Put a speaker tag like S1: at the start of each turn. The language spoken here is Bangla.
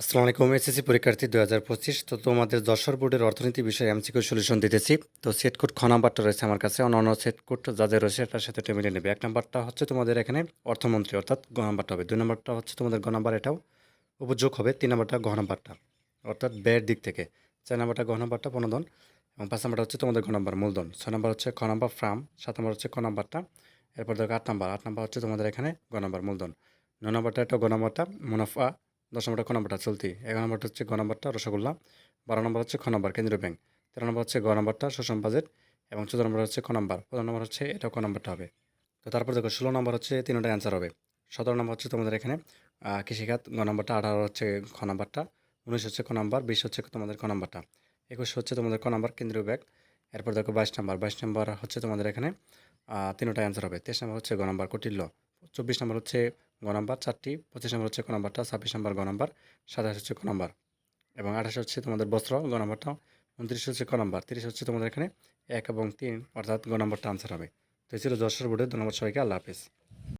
S1: আসসালামু আলাইকুম, এসএসসি পরীক্ষার্থী দু হাজার পঁচিশ। তো তোমাদের যশোর বোর্ডের অর্থনীতি বিষয়ে এমসিকিউ সলিউশন দিতেছি। তো সেট কোড খ নাম্বারটা রয়েছে আমার কাছে অন্যান্য সেট কোড যাদের রয়েছে এটার সাথে এটা মিলিয়ে নেবে। এক নাম্বারটা হচ্ছে তোমাদের এখানে অর্থমন্ত্রী, অর্থাৎ গ নাম্বারটা হবে। দুই নাম্বারটা হচ্ছে তোমাদের গ নাম্বার, এটাও উপযোগ হবে। তিন নাম্বারটা ঘ নাম্বারটা, অর্থাৎ ব্যয়ের দিক থেকে। চার নাম্বারটা ঘ নাম্বারটা প্রণোদন এবং পাঁচ নাম্বারটা হচ্ছে তোমাদের ঘ নাম্বার মূলধন। ছয় নাম্বার হচ্ছে খ নাম্বার ফ্রাম, সাত নাম্বার হচ্ছে ক নাম্বারটা, এরপর দেখো আট নাম্বার। আট নাম্বার হচ্ছে তোমাদের এখানে গ নাম্বার মূলধন। নয় নাম্বারটা একটা গ নাম্বারটা, মুনাফা দশ নম্বরটা ক নম্বরটা? চলতি। এগারো নম্বরটা হচ্ছে গ নম্বরটা, রসগোল্লা। বারো নম্বর হচ্ছে খ নম্বর, কেন্দ্রীয় ব্যাংক। তেরো নম্বর হচ্ছে গ নম্বরটা, শোষণ বাজেট। এবং চোদ্দ নম্বর হচ্ছে খ নম্বর। পনেরো নম্বর হচ্ছে এটা ক নম্বরটা হবে। তো তারপর দেখো, ষোলো নম্বর হচ্ছে তিনটা অ্যান্সার হবে। সতেরো নম্বর হচ্ছে তোমাদের এখানে কৃষিখাত গ নম্বরটা, আঠারো হচ্ছে খ নম্বরটা, উনিশ হচ্ছে ক নম্বর, বিশ হচ্ছে তোমাদের ক নম্বরটা। একুশ হচ্ছে তোমাদের ক নম্বর, কেন্দ্রীয় ব্যাংক। এরপর দেখো, বাইশ নম্বর। বাইশ নম্বর হচ্ছে তোমাদের এখানে তিনটা অ্যান্সার হবে। তেইশ নম্বর হচ্ছে গ নম্বর, কটিল্য। চব্বিশ নম্বর হচ্ছে গ নাম্বার, চারটি, পঁচিশ নম্বর হচ্ছে ক নাম্বারটা, ছাব্বিশ নম্বর গ নাম্বার, সাতাশ হচ্ছে ক নাম্বার। এবং আঠাশ হচ্ছে তোমাদের বস্ত্র, গ নাম্বারটা, উনত্রিশ হচ্ছে ক নাম্বার, তিরিশ হচ্ছে তোমাদের এখানে এক এবং তিন, অর্থাৎ গ নাম্বারটা আনসার হবে। তো এই ছিল যশোর বোর্ডের দু নম্বর সবাইকে, আল্লাহ হাফিজ।